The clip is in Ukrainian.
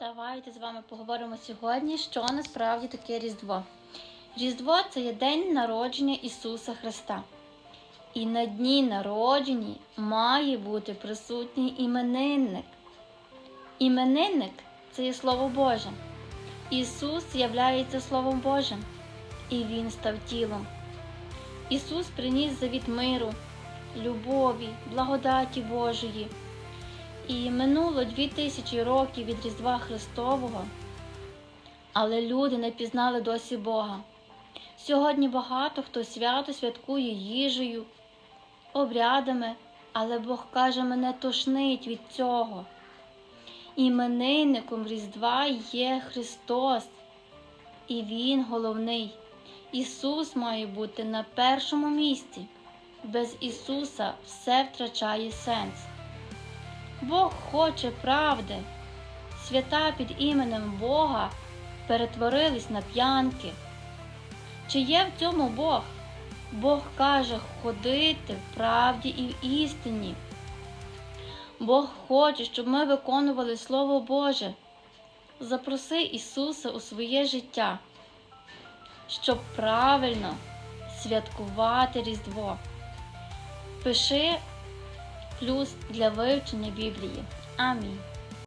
Давайте з вами поговоримо сьогодні, що насправді таке Різдво. Різдво це є день народження Ісуса Христа. І на дні народження має бути присутній іменинник. Іменинник це є Слово Боже. Ісус являється Словом Божим, і Він став тілом. Ісус приніс завіт миру, любові, благодаті Божої. І минуло дві тисячі років від Різдва Христового, але люди не пізнали досі Бога. Сьогодні багато хто свято святкує їжею, обрядами, але Бог каже, мене тошнить від цього. Іменинником Різдва є Христос, і Він головний. Ісус має бути на першому місці. Без Ісуса все втрачає сенс. Бог хоче правди. Свята під іменем Бога перетворились на п'янки. Чи є в цьому Бог? Бог каже ходити в правді і в істині. Бог хоче, щоб ми виконували Слово Боже. Запроси Ісуса у своє життя, щоб правильно святкувати Різдво. Пиши плюс для вивчення Біблії. Амінь.